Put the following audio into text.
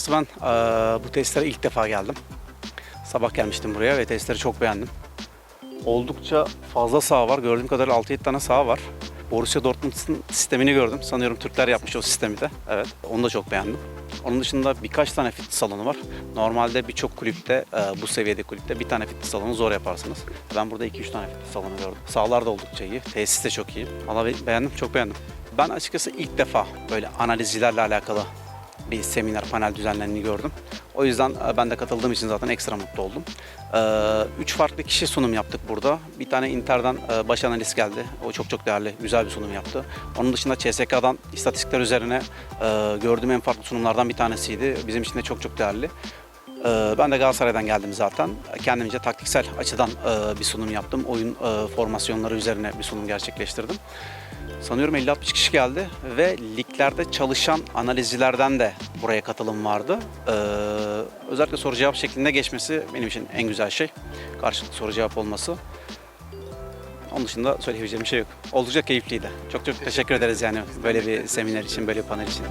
Açıkçası ben eee, bu testlere ilk defa geldim. Sabah gelmiştim buraya ve testleri çok beğendim. Oldukça fazla saha var. Gördüğüm kadarıyla 6-7 tane saha var. Borussia Dortmund'un sistemini gördüm. Sanıyorum Türkler yapmış o sistemi de. Evet, onu da çok beğendim. Onun dışında birkaç tane fitness salonu var. Normalde birçok kulüpte, bu seviyede kulüpte bir tane fitness salonu zor yaparsınız. Ben burada 2-3 tane fitness salonu gördüm. Sahalar da oldukça iyi. Tesis de çok iyi. Valla be- beğendim, çok beğendim. Ben açıkçası ilk defa böyle analizcilerle alakalı bir seminer, panel düzenlendiğini gördüm. O yüzden e, ben de katıldığım için zaten ekstra mutlu oldum. Ee, Üç farklı kişi sunum yaptık burada. Bir tane Inter'den e, baş analist geldi. O çok çok değerli, güzel bir sunum yaptı. Onun dışında CSK'dan istatistikler üzerine e, gördüğüm en farklı sunumlardan bir tanesiydi. Bizim için de çok çok değerli. Ee, Ben de Galatasaray'dan geldim zaten. Kendimce taktiksel açıdan e, bir sunum yaptım. Oyun e, formasyonları üzerine bir sunum gerçekleştirdim. Sanıyorum 50-60 kişi geldi ve liglerde çalışan analizcilerden de buraya katılım vardı. Ee, özellikle soru cevap şeklinde geçmesi benim için en güzel şey. Karşılıklı soru cevap olması. Onun dışında söyleyebileceğim bir şey yok. Oldukça keyifliydi. Çok çok teşekkür ederiz yani böyle bir seminer için, böyle bir panel için.